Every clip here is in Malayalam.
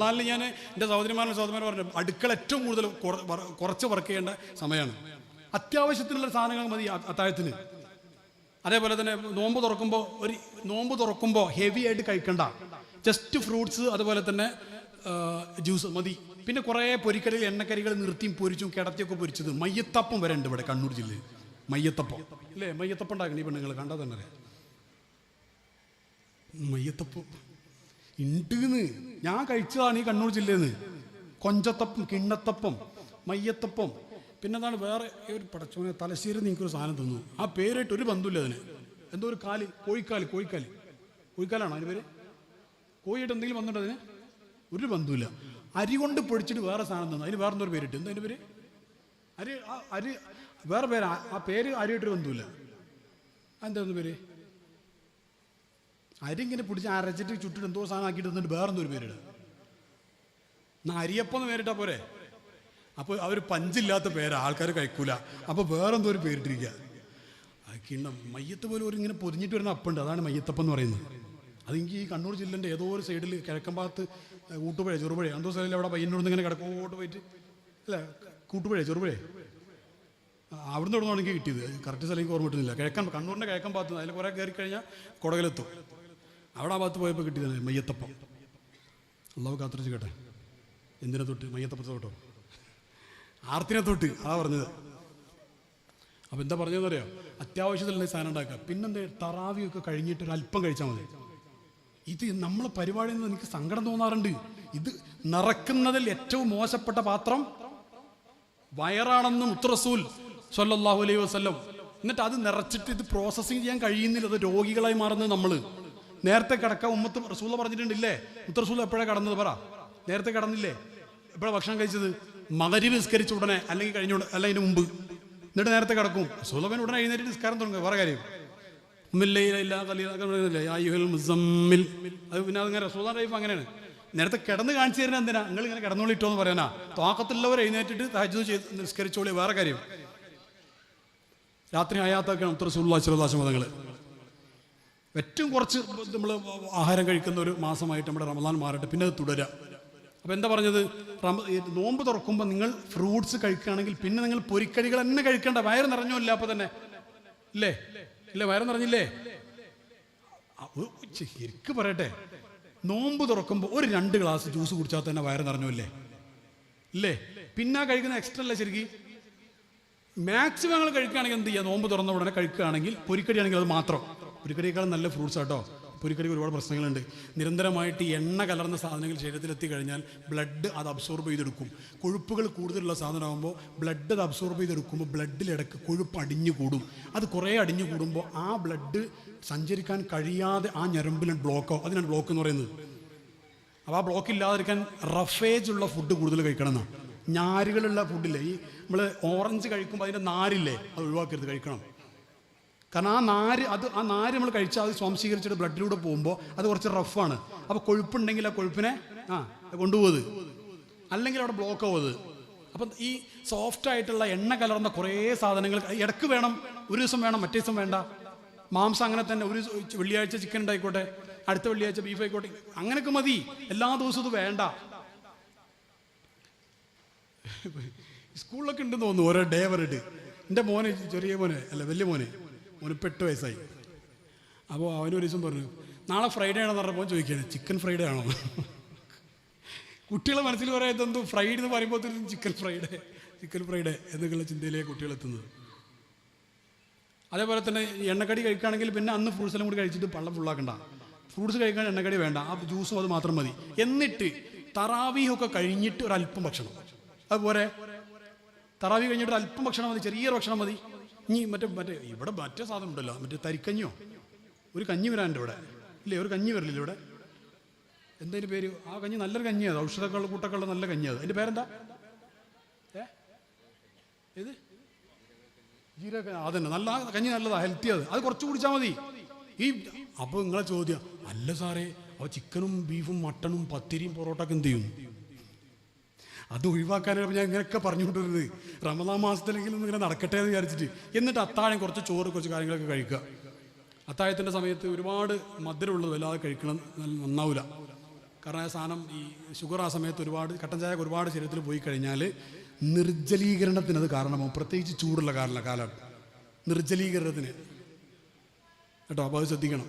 റമദാനിൽ ഞാൻ എന്റെ സഹോദരിമാരും സഹോദരന്മാരും പറഞ്ഞു അടുക്കള ഏറ്റവും കൂടുതൽ കുറച്ച് വർക്ക് ചെയ്യേണ്ട സമയമാണ് അത്യാവശ്യത്തിനുള്ള സാധനങ്ങൾ മതി അത്താഴത്തിന്. അതേപോലെ തന്നെ നോമ്പ് തുറക്കുമ്പോൾ ഒരു നോമ്പ് തുറക്കുമ്പോൾ ഹെവി ആയിട്ട് കഴിക്കണ്ട. ജസ്റ്റ് ഫ്രൂട്ട്സ് അതുപോലെ തന്നെ ജ്യൂസ് മതി. പിന്നെ കുറേ പൊരിക്കടികൾ എണ്ണക്കറികൾ നിർത്തിയും പൊരിച്ചും കിടത്തിയൊക്കെ പൊരിച്ചത്. മയ്യത്തപ്പം വരെ ഉണ്ട് ഇവിടെ കണ്ണൂർ ജില്ലയിൽ. മയ്യത്തപ്പം. അല്ലേ മയ്യത്തപ്പം ഉണ്ടാക്കണം ഈ പെണ്ണുങ്ങൾ കണ്ടാൽ തന്നെ മയ്യത്തപ്പം. ഉണ്ടെന്ന് ഞാൻ കഴിച്ചതാണ് ഈ കണ്ണൂർ ജില്ലയിൽ നിന്ന് കൊഞ്ചത്തപ്പം കിണ്ണത്തപ്പം മയ്യത്തപ്പം. പിന്നെ എന്താണ് വേറെ ഒരു പടച്ചോനെ തലശ്ശേരി നിങ്ങൾക്കൊരു സാധനം തന്നു. ആ പേരായിട്ട് ഒരു ബന്ധമില്ല അതിന്. എന്തോ ഒരു കാൽ കോഴിക്കാൽ കോഴിക്കാൽ. കോഴിക്കാലാണോ അതിന് പേര്? കോഴിയായിട്ട് എന്തെങ്കിലും വന്നിട്ട് അതിന്? ഒരു ബന്ധമില്ല അരി കൊണ്ട് പൊടിച്ചിട്ട് വേറെ സാധനം തന്നു. അതിന് വേറെ എന്തോ പേരിട്ട്? എന്താ അതിന്റെ പേര്? അരി അരി വേറെ പേര് ആ പേര് അരിയായിട്ടൊരു ബന്ധമില്ല എന്താ പേര്? അരി ഇങ്ങനെ പിടിച്ച് അരച്ചിട്ട് ചുട്ടിട്ട് എന്തോ സാധനം ആക്കിയിട്ട് തന്നിട്ട് വേറെ എന്തോ ഒരു പേരിട. എന്നാ അരിയപ്പം എന്ന് പേരിട്ടാ പോരെ? അപ്പോൾ അവർ പഞ്ചില്ലാത്ത പേര് ആൾക്കാർ കഴിക്കൂല. അപ്പോൾ വേറെന്തോ ഒരു പേരിട്ടിരിക്കുക കിണ്ണം മയ്യത്ത് പോലെ ഒരു ഇങ്ങനെ പൊതിഞ്ഞിട്ട് വരുന്ന അപ്പുണ്ട്. അതാണ് മയ്യത്തപ്പം എന്ന് പറയുന്നത്. അതെങ്കിൽ ഈ കണ്ണൂർ ജില്ലേന്റെ ഏതോ ഒരു സൈഡിൽ കിഴക്കൻ ഭാഗത്ത് കൂട്ടുപുഴ ചെറുപുഴ എന്തോ സ്ഥലത്തിൽ അവിടെ പയ്യന്നോട് ഇങ്ങനെ കിടക്കോട്ട് പോയിട്ട് അല്ല കൂട്ടുപുഴ ചെറുപുഴ. അവിടുന്ന് ഇവിടുന്ന് എനിക്ക് കിട്ടിയത്? കറക്റ്റ് സ്ഥലം എനിക്ക് ഓർമ്മ കിട്ടുന്നില്ല. കിഴക്കൻ കണ്ണൂരിന്റെ കിഴക്കൻ ഭാഗത്ത് അതിൽ കുറേ കയറി കഴിഞ്ഞാൽ കുടകലെത്തും. അവിടെ ആ ഭാഗത്ത് പോയപ്പോൾ കിട്ടിയത് മയ്യത്തപ്പം. അള്ളാഹു കാത്തിരിച്ച് കേട്ടെ. എന്തിനെ തൊട്ട്? മയ്യത്തപ്പത്തെ തൊട്ടോ? ആർത്തിനെ തൊട്ട്. അതാ പറഞ്ഞത്. അപ്പം എന്താ പറഞ്ഞതെന്നറിയോ അത്യാവശ്യത്തിലുള്ള സാധനം ഉണ്ടാക്കുക. പിന്നെന്താ? തറാവിയൊക്കെ കഴിഞ്ഞിട്ട് ഒരു അല്പം കഴിച്ചാൽ മതി. ഇത് നമ്മളെ പരിപാടിയിൽ നിന്ന് എനിക്ക് സങ്കടം തോന്നാറുണ്ട്. ഇത് നിറക്കുന്നതിൽ ഏറ്റവും മോശപ്പെട്ട പാത്രം വയറാണെന്നും ഉത്രസൂൽ സൊല്ലാഹു അലൈഹി വസ്ലം എന്നിട്ട് അത് നിറച്ചിട്ട് ഇത് പ്രോസസ്സിങ് ചെയ്യാൻ കഴിയുന്നില്ല. അത് രോഗികളായി മാറുന്നത് നമ്മൾ നേരത്തെ കിടക്ക ഉമ്മത്ത് റസൂല പറഞ്ഞിട്ടുണ്ടില്ലേ? മുത്തറസൂൽ എപ്പോഴാണ് കടന്നത് പറ. നേരത്തെ കടന്നില്ലേ? എപ്പോഴാണ് ഭക്ഷണം കഴിച്ചത്? മകരി നിസ്കരിച്ച ഉടനെ അല്ലെങ്കിൽ കഴിഞ്ഞ അല്ല അതിന് മുമ്പ്. എന്നിട്ട് നേരത്തെ കിടക്കും. റസൂലവൻ ഉടനെ എഴുന്നേറ്റ് നിസ്കാരം തുടങ്ങുക വേറെ കാര്യം. അങ്ങനെയാണ്. നേരത്തെ കിടന്ന് കാണിച്ചു തരുന്ന എന്തിനാ? നിങ്ങൾ ഇങ്ങനെ കിടന്നോളിട്ടോ എന്ന് പറയാനാ. താക്കത്തുള്ളവർ എഴുന്നേറ്റിട്ട് തഹജു ചെയ്ത് നിസ്കരിച്ചോളി. വേറെ കാര്യം. രാത്രി അയാത്തൊക്കെയാണ് ഉത്തര സുല്ലാശ്രദാശ മതങ്ങൾ ഏറ്റവും കുറച്ച് നമ്മൾ ആഹാരം കഴിക്കുന്ന ഒരു മാസമായിട്ട് നമ്മുടെ റമദാൻ മാറട്ടെ പിന്നെ അത് തുടരുക അപ്പോൾ എന്താ പറഞ്ഞത്? റമ നോമ്പ് തുറക്കുമ്പോൾ നിങ്ങൾ ഫ്രൂട്ട്സ് കഴിക്കുകയാണെങ്കിൽ പിന്നെ നിങ്ങൾ പൊരിക്കടികൾ തന്നെ കഴിക്കേണ്ട. വയറ് നിറഞ്ഞോ ഇല്ല അപ്പോൾ തന്നെ? ഇല്ലേ? ഇല്ലേ? വയറ് നിറഞ്ഞില്ലേ? ശരിക്ക് പറയട്ടെ. നോമ്പ് തുറക്കുമ്പോൾ ഒരു രണ്ട് ഗ്ലാസ് ജ്യൂസ് കുടിച്ചാൽ തന്നെ വയറ് നിറഞ്ഞു ഇല്ലേ ഇല്ലേ? പിന്നെ കഴിക്കുന്ന എക്സ്ട്രാ അല്ലേ ശരിക്കും? മാക്സിമം നിങ്ങൾ കഴിക്കുകയാണെങ്കിൽ എന്ത് ചെയ്യുക നോമ്പ് തുറന്ന ഉടനെ കഴിക്കുകയാണെങ്കിൽ പൊരിക്കടിയാണെങ്കിൽ അത് മാത്രം. പൊരിക്കടിയേക്കാളും നല്ല ഫ്രൂട്ട്സ് ആട്ടോ. പുരിക്കടിക്ക് ഒരുപാട് പ്രശ്നങ്ങളുണ്ട്. നിരന്തരമായിട്ട് എണ്ണ കലർന്ന സാധനങ്ങൾ ശരീരത്തിലെത്തി കഴിഞ്ഞാൽ ബ്ലഡ് അത് അബ്സോർബ് ചെയ്തെടുക്കും. കൊഴുപ്പുകൾ കൂടുതലുള്ള സാധനമാകുമ്പോൾ ബ്ലഡ് അത് അബ്സോർബ് ചെയ്തെടുക്കുമ്പോൾ ബ്ലഡിലിടക്ക് കൊഴുപ്പ് അടിഞ്ഞു കൂടും അത് കുറേ അടിഞ്ഞു കൂടുമ്പോൾ ആ ബ്ലഡ് സഞ്ചരിക്കാൻ കഴിയാതെ ആ ഞരമ്പിൽ ബ്ലോക്കോ അതിനാണ് ബ്ലോക്ക് എന്ന് പറയുന്നത്. അപ്പോൾ ആ ബ്ലോക്ക് ഇല്ലാതിരിക്കാൻ റഫേജ് ഉള്ള ഫുഡ് കൂടുതൽ കഴിക്കണം എന്നാണ്. ഞാരുകളുള്ള ഫുഡില്ലേ ഈ നമ്മൾ ഓറഞ്ച് കഴിക്കുമ്പോൾ അതിന്റെ നാരില്ലേ? അത് ഒഴിവാക്കരുത് കഴിക്കണം. കാരണം ആ നാര് അത് ആ നാര് നമ്മൾ കഴിച്ചാൽ അത് സ്വാംശീകരിച്ചിട്ട് ബ്ലഡിലൂടെ പോകുമ്പോൾ അത് കുറച്ച് റഫാണ്. അപ്പോൾ കൊഴുപ്പുണ്ടെങ്കിൽ ആ കൊഴുപ്പിനെ ആ കൊണ്ടുപോകുന്നത്. അല്ലെങ്കിൽ അവിടെ ബ്ലോക്ക് ആവുന്നത്. അപ്പം ഈ സോഫ്റ്റ് ആയിട്ടുള്ള എണ്ണ കലർന്ന കുറേ സാധനങ്ങൾ ഇടയ്ക്ക് വേണം ഒരു ദിവസം വേണം മറ്റേ ദിവസം വേണ്ട. മാംസം അങ്ങനെ തന്നെ ഒരു വെള്ളിയാഴ്ച ചിക്കൻ ഉണ്ടായിക്കോട്ടെ അടുത്ത വെള്ളിയാഴ്ച ബീഫ് ആയിക്കോട്ടെ അങ്ങനെയൊക്കെ മതി. എല്ലാ ദിവസവും ഇത് വേണ്ട. സ്കൂളിലൊക്കെ ഉണ്ടെന്ന് തോന്നുന്നു ഓരോ ഡേ വരട്ട് എന്റെ മോനെ ചെറിയ മോനെ അല്ല വലിയ മോനെ. ഇപ്പം എട്ട് വയസ്സായി. അപ്പോൾ അവനൊരു ദിവസം പറഞ്ഞു നാളെ ഫ്രൈഡേ ആണെന്ന് പറഞ്ഞപ്പോൾ ചോദിക്കുകയാണ് ചിക്കൻ ഫ്രൈഡേ ആണോ? കുട്ടികളെ മനസ്സിൽ പറയാത്ത എന്തോ ഫ്രൈഡ് എന്ന് പറയുമ്പോൾ ചിക്കൻ ഫ്രൈഡേ ചിക്കൻ ഫ്രൈഡേ എന്നൊക്കെയുള്ള ചിന്തയിലേക്ക് കുട്ടികളെത്തുന്നത് അതേപോലെ തന്നെ എണ്ണക്കടി കഴിക്കുകയാണെങ്കിൽ പിന്നെ അന്ന് ഫ്രൂട്ട്സ് എല്ലാം കൂടി കഴിച്ചിട്ട് പള്ളം ഫുള്ളാക്കണ്ട ഫ്രൂട്ട്സ് കഴിക്കാൻ എണ്ണക്കടി വേണ്ട ആ ജ്യൂസും അത് മാത്രം മതി. എന്നിട്ട് തറാവീഹൊക്കെ കഴിഞ്ഞിട്ട് ഒരു അല്പം ഭക്ഷണം. അതുപോലെ തറാവി കഴിഞ്ഞിട്ട് ഒരു അല്പം ഭക്ഷണം മതി ചെറിയൊരു ഭക്ഷണം മതി. ഇനി മറ്റേ മറ്റേ ഇവിടെ മറ്റേ സാധനം ഉണ്ടല്ലോ മറ്റേ തരിക്കഞ്ഞോ ഒരു കഞ്ഞി വരാനുണ്ട് ഇവിടെ. ഇല്ലേ ഒരു കഞ്ഞി വരില്ല ഇവിടെ? എന്തതിന് പേര്? ആ കഞ്ഞി നല്ലൊരു കഞ്ഞിയാണ് ഔഷധങ്ങൾ കൂട്ടക്കളുടെ നല്ല കഞ്ഞിയത് അതിന്റെ പേരെന്താ? ഏ? ഏത്? ജീരക അതന്നെ. നല്ല കഞ്ഞി നല്ലതാ ഹെൽത്തി അത്. അത് കുറച്ച് കുടിച്ചാൽ മതി. ഈ അപ്പോൾ നിങ്ങളെ ചോദ്യം അല്ല സാറേ അപ്പോൾ ചിക്കനും ബീഫും മട്ടണും പത്തിരിയും പൊറോട്ടൊക്കെ എന്ത് ചെയ്യും? അത് ഒഴിവാക്കാനാണ് ഞാൻ ഇങ്ങനെയൊക്കെ പറഞ്ഞുകൊണ്ടിരുന്നത്. റമദാൻ മാസത്തിലെങ്കിലും ഇങ്ങനെ നടക്കട്ടെ എന്ന് വിചാരിച്ചിട്ട് എന്നിട്ട് അത്താഴം കുറച്ച് ചോറ് കുറച്ച് കാര്യങ്ങളൊക്കെ കഴിക്കുക. അത്താഴത്തിന്റെ സമയത്ത് ഒരുപാട് മധുരമുള്ളത് വല്ലാതെ കഴിക്കണം നന്നാവില്ല കാരണം ആ സാധനം ഈ ഷുഗർ ആ സമയത്ത് ഒരുപാട് കട്ടൻ ചായ ഒരുപാട് ശരീരത്തിൽ പോയി കഴിഞ്ഞാൽ നിർജലീകരണത്തിന് അത് കാരണമാവും. പ്രത്യേകിച്ച് ചൂടുള്ള കാരണ കാലം നിർജലീകരണത്തിന്. കേട്ടോ? അപ്പോൾ അത് ശ്രദ്ധിക്കണം.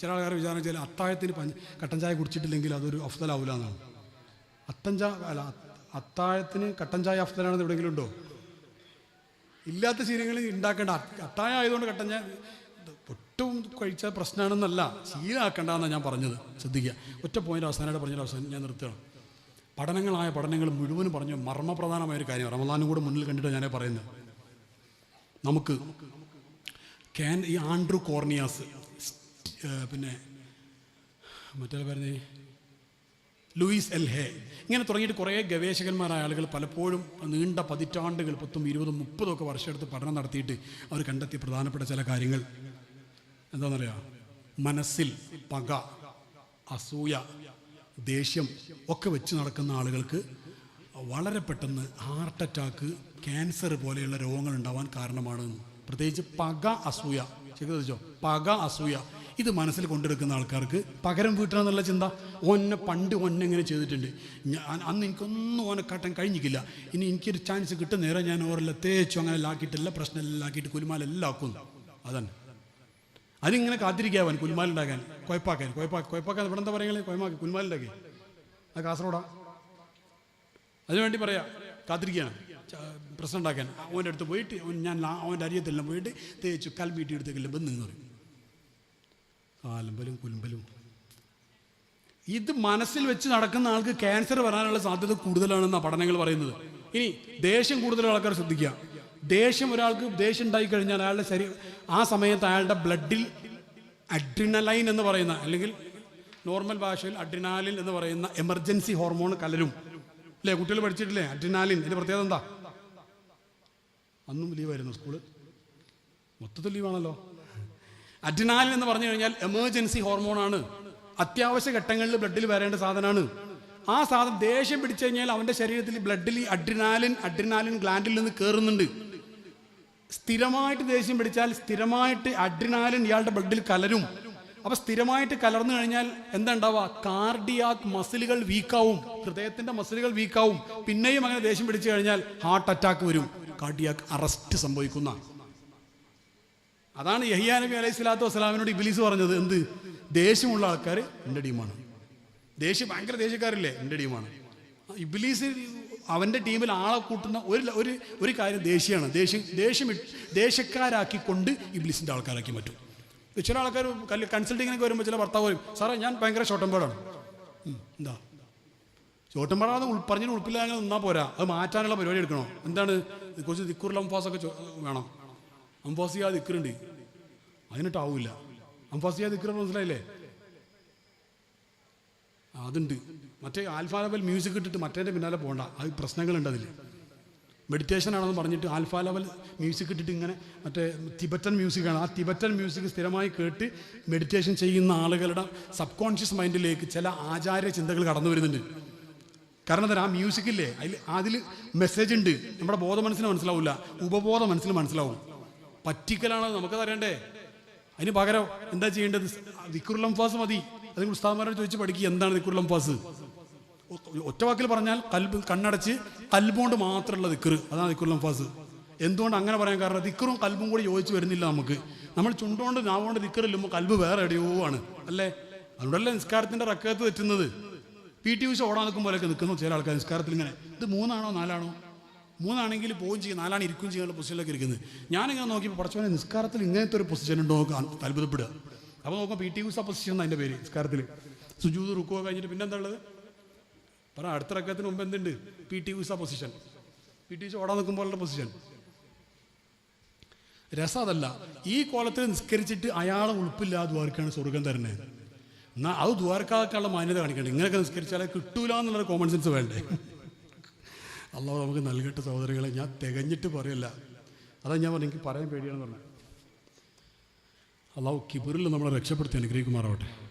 ചില ആൾക്കാർ വിചാരം വെച്ചാൽ അത്താഴത്തിന് കട്ടൻ ചായ കുടിച്ചിട്ടില്ലെങ്കിൽ അതൊരു അഫ്സലാവില്ല എന്നാണ്. അത്തൻ ചായ അല്ല അത്ത- അത്താഴത്തിന് കട്ടൻ ചായ അഫ്തലാണെന്ന് എവിടെയെങ്കിലും ഉണ്ടോ ഇല്ലാത്ത ശീലങ്ങൾ ഉണ്ടാക്കേണ്ട. അത്താഴം ആയതുകൊണ്ട് കട്ടൻ ചായ ഒട്ടും കഴിച്ച പ്രശ്നമാണെന്നല്ല ശീലമാക്കേണ്ടെന്നാണ് ഞാൻ പറഞ്ഞത്. ശ്രദ്ധിക്കുക. ഒറ്റ പോയിന്റ് അവസാനമായിട്ട് പറഞ്ഞൊരു അവസാനം ഞാൻ നിർത്തുകയാണ്. പഠനങ്ങളായ പഠനങ്ങൾ മുഴുവനും പറഞ്ഞു മർമ്മപ്രധാനമായ ഒരു കാര്യം. റമദാനും കൂടെ മുന്നിൽ കണ്ടിട്ട് ഞാനേ പറയുന്നത്. നമുക്ക് ക്യാൻ ഈ ആൻഡ്രു കോർണിയാസ് പിന്നെ മറ്റേ പറഞ്ഞേ? ലൂയിസ് എൽ ഹേ. ഇങ്ങനെ തുടങ്ങിയിട്ട് കുറേ ഗവേഷകന്മാരായ ആളുകൾ പലപ്പോഴും നീണ്ട പതിറ്റാണ്ടുകൾ പത്തും ഇരുപതും മുപ്പതും ഒക്കെ വർഷം എടുത്ത് പഠനം നടത്തിയിട്ട് അവർ കണ്ടെത്തിയ പ്രധാനപ്പെട്ട ചില കാര്യങ്ങൾ. എന്താണെന്നറിയാം മനസ്സിൽ പക അസൂയ ദേഷ്യം ഒക്കെ വെച്ച് നടക്കുന്ന ആളുകൾക്ക് വളരെ പെട്ടെന്ന് ഹാർട്ട് അറ്റാക്ക് ക്യാൻസർ പോലെയുള്ള രോഗങ്ങൾ ഉണ്ടാവാൻ കാരണമാണ്. പ്രത്യേകിച്ച് പക അസൂയ. ശ്രദ്ധിച്ചോ പക അസൂയ. ഇത് മനസ്സിൽ കൊണ്ടെടുക്കുന്ന ആൾക്കാർക്ക് പകരം വീട്ടണമെന്നുള്ള ചിന്ത. ഓനെ പണ്ട് ഓനെ ഇങ്ങനെ ചെയ്തിട്ടുണ്ട്. ഞാൻ അന്ന് എനിക്കൊന്നും ഓനെ കാട്ടാൻ കഴിഞ്ഞിട്ടില്ല ഇനി എനിക്കൊരു ചാൻസ് കിട്ടുന്ന നേരം ഞാൻ ഓരെല്ലാം തേച്ചു അങ്ങനെ ആക്കിയിട്ടില്ല പ്രശ്നമെല്ലാം ആക്കിയിട്ട് കുലുമാലെല്ലാം ആക്കുന്നു അതാണ്. അതിങ്ങനെ കാത്തിരിക്കാവൻ കുലുമാലുണ്ടാക്കാൻ കുഴപ്പാക്കാൻ കുഴപ്പാക്കി കുഴപ്പാക്കാൻ ഇവിടെ എന്താ പറയുന്നത് കുഴമാക്കി കുലുമാലുണ്ടാക്കി ആ കാസർഗോഡാ. അതിനുവേണ്ടി പറയാം കാത്തിരിക്കുകയാണ്. പ്രശ്നം ഉണ്ടാക്കാൻ. അവന്റെ അടുത്ത് പോയിട്ട് ഞാൻ അവന്റെ അരിയത്തെല്ലാം പോയിട്ട് തേച്ചു കൽമീട്ടി എടുത്തേക്കെല്ലാം ബന്ധു എന്ന് പറയും. കാലമ്പലും കുലുമ്പലും. ഇത് മനസ്സിൽ വെച്ച് നടക്കുന്ന ആൾക്ക് ക്യാൻസർ വരാനുള്ള സാധ്യത കൂടുതലാണെന്നാണ് പഠനങ്ങൾ പറയുന്നത്. ഇനി ദേഷ്യം കൂടുതൽ ആൾക്കാർ ശ്രദ്ധിക്കുക. ദേഷ്യം ഒരാൾക്ക് ദേഷ്യം ഉണ്ടായി കഴിഞ്ഞാൽ അയാളുടെ ശരീരം ആ സമയത്ത് അയാളുടെ ബ്ലഡിൽ അഡ്രിനലൈൻ എന്ന് പറയുന്ന അല്ലെങ്കിൽ നോർമൽ ഭാഷയിൽ അഡ്രിനാലിൻ എന്ന് പറയുന്ന എമർജൻസി ഹോർമോൺ കലരും. അല്ലേ? കുട്ടികൾ പഠിച്ചിട്ടില്ലേ? അഡ്രിനാലിൻ ഇതിന്റെ പ്രത്യേകത എന്താ? അന്നും ലീവായിരുന്നു സ്കൂൾ മൊത്തത്തിൽ ലീവാണല്ലോ അഡ്രിനാലിൻ എന്ന് പറഞ്ഞു കഴിഞ്ഞാൽ എമർജൻസി ഹോർമോണാണ് അത്യാവശ്യ ഘട്ടങ്ങളിൽ ബ്ലഡിൽ വരേണ്ട സാധനമാണ്. ആ സാധനം ദേഷ്യം പിടിച്ചു കഴിഞ്ഞാൽ അവന്റെ ശരീരത്തിൽ ബ്ലഡിൽ ഈ അഡ്രിനാലിൻ അഡ്രിനാലിൻ ഗ്ലാൻഡിൽ നിന്ന് കയറുന്നുണ്ട് സ്ഥിരമായിട്ട് ദേഷ്യം പിടിച്ചാൽ സ്ഥിരമായിട്ട് അഡ്രിനാലിൻ ഇയാളുടെ ബ്ലഡിൽ കലരും. അപ്പൊ സ്ഥിരമായിട്ട് കലർന്നു കഴിഞ്ഞാൽ എന്താ ഉണ്ടാവുക? കാർഡിയാക് മസിലുകൾ വീക്കാവും ഹൃദയത്തിന്റെ മസിലുകൾ വീക്കാവും പിന്നെയും അങ്ങനെ ദേഷ്യം പിടിച്ചു കഴിഞ്ഞാൽ ഹാർട്ട് അറ്റാക്ക് വരും. കാർഡിയാക് അറസ്റ്റ് സംഭവിക്കുന്ന അതാണ് യഹിയാ നബി അലൈഹി സ്വലാത്തു വസ്സലാമിനോട് ഇബിലീസ് പറഞ്ഞത്. എന്ത്? ദേഷ്യമുള്ള ആൾക്കാർ എന്റെ ടീമാണ്. ദേഷ്യം ഭയങ്കര ദേഷ്യക്കാരില്ലേ? എന്റെ ടീമാണ്. ഇബിലീസ് അവന്റെ ടീമിൽ ആളെ കൂട്ടുന്ന ഒരു ഒരു ഒരു കാര്യം ദേഷ്യമാണ്. ദേഷ്യം ദേഷ്യം ദേഷ്യക്കാരാക്കിക്കൊണ്ട് ഇബിലീസിന്റെ ആൾക്കാരാക്കി പറ്റും ചില ആൾക്കാർ കൺസൾട്ടിങ്ങിനൊക്കെ വരുമ്പോൾ ചില ഭർത്താവ് പറയും സാറേ ഞാൻ ഭയങ്കര ഷോട്ടംപാടാണ് എന്താ? ചോട്ടമ്പാടാന്ന് ഉൾ പറഞ്ഞിട്ട് ഉൾപ്പില്ലാതെ നിന്നാൽ പോരാ. അത് മാറ്റാനുള്ള പരിപാടി എടുക്കണോ? എന്താണ്? കുറച്ച് ദിക്കുറുള്ള ലംഫാസൊക്കെ വേണം. അംഫാസിയ ദിക്കറുണ്ട് അതിനിട്ടാവില്ല അംഫാസിയ ദിക്കർ മനസ്സിലായില്ലേ? അതുണ്ട്. മറ്റേ ആൽഫാലവൽ മ്യൂസിക് ഇട്ടിട്ട് മറ്റേന്റെ പിന്നാലെ പോകണ്ട അത് പ്രശ്നങ്ങളുണ്ട് അതിൽ മെഡിറ്റേഷൻ ആണെന്ന് പറഞ്ഞിട്ട് ആൽഫാലവൽ മ്യൂസിക് ഇട്ടിട്ട് ഇങ്ങനെ മറ്റേ തിബറ്റൻ മ്യൂസിക്കാണ് ആ തിബറ്റൻ മ്യൂസിക് സ്ഥിരമായി കേട്ട് മെഡിറ്റേഷൻ ചെയ്യുന്ന ആളുകളുടെ സബ് കോൺഷ്യസ് മൈൻഡിലേക്ക് ചില ആചാര്യ ചിന്തകൾ കടന്നു വരുന്നുണ്ട്. കാരണം എന്താ? ആ മ്യൂസിക്കില്ലേ അതിൽ അതിൽ മെസ്സേജ് ഉണ്ട്. നമ്മുടെ ബോധ മനസ്സിന് മനസ്സിലാവില്ല ഉപബോധ മനസ്സിന് മനസ്സിലാവും. പറ്റിക്കലാണ് നമുക്കത് അറിയണ്ടേ? അതിന് പകരം എന്താ ചെയ്യേണ്ടത്? ദിക്കുറുലം ഫാസ് മതി. അതിന് ഉസ്താദ്മാരോട് ചോദിച്ച് പഠിക്കുക എന്താണ് ദിക്കുറുലം ഫാസ് ഒറ്റ വാക്കിൽ പറഞ്ഞാൽ കൽബ് കണ്ണടച്ച് കൽബുകൊണ്ട് മാത്രമുള്ള ദിക്കർ അതാണ് ദിക്കുറുലം ഫാസ് എന്തുകൊണ്ട് അങ്ങനെ പറയാൻ കാരണം? ദിക്കറും കൽബും കൂടി യോജിച്ച് വരുന്നില്ല നമുക്ക്. നമ്മൾ ചുണ്ടുകൊണ്ട് നാവുകൊണ്ട് ദിക്കറില്ലുമ്പോൾ കൽബ് വേറെ എവിടെയോ ആണ്. അല്ലേ? അതുകൊണ്ടല്ലേ നിസ്കാരത്തിന്റെ റക്കത്ത് തെറ്റുന്നത്. പി ടി ഉഷ ഓടാൻ നിൽക്കുമ്പോഴൊക്കെ നിൽക്കുന്നു ചില ആൾക്കാർ നിസ്കാരത്തിൽ ഇങ്ങനെ ഇത് മൂന്നാണോ നാലാണോ? മൂന്നാണെങ്കിൽ പോവുകയും ചെയ്യും. നാലാണ് ഇരിക്കുകയും ചെയ്യാനുള്ള പൊസിഷനിലൊക്കെ ഇരിക്കുന്നത്. ഞാനിങ്ങനെ നോക്കിയപ്പോൾ പഠിച്ചവനെ നിസ്കാരത്തിൽ ഇങ്ങനത്തെ ഒരു പൊസിഷൻ ഉണ്ടോ നോക്കാൻ അത്ഭുതപ്പെടുക. അപ്പോൾ നോക്കുമ്പോൾ പി ടി ഉസ പൊസിഷൻ എന്നാണ് അതിന്റെ പേര് നിസ്കാരത്തിൽ സുജൂത് റുക്കോ കഴിഞ്ഞിട്ട് പിന്നെ എന്താ ഉള്ളത്? പറ അടുത്ത റക്കത്തിന് മുമ്പ് എന്തുണ്ട്? P T Usha position P T Usha ഓടാൻ നിൽക്കുമ്പോഴുള്ള പൊസിഷൻ രസം അതല്ല. ഈ കോലത്തിൽ നിസ്കരിച്ചിട്ട് അയാളെ ഉൾപ്പില്ലാതെ ദ്വാരക്കാണ് സ്വർഗം തരുന്നത്. എന്നാൽ അത് ദ്വാരക്കാർക്കുള്ള മാന്യത കാണിക്കണ്ടേ? ഇങ്ങനെയൊക്കെ നിസ്കരിച്ചാലേ കിട്ടൂല എന്നുള്ള കോമൺ സെൻസ് വേണ്ടേ? അള്ളാഹ് നമുക്ക് നൽകട്ടെ സഹോദരങ്ങളെ ഞാൻ തികഞ്ഞിട്ട് പറയല്ല. അതാ ഞാൻ പറഞ്ഞു എനിക്ക് പറയാൻ പേടിയാണെന്ന് പറഞ്ഞു. അള്ളാഹു കിബിറിൽ നമ്മളെ രക്ഷപ്പെടുത്തി അനുഗ്രഹിക്കുമാറാവട്ടെ.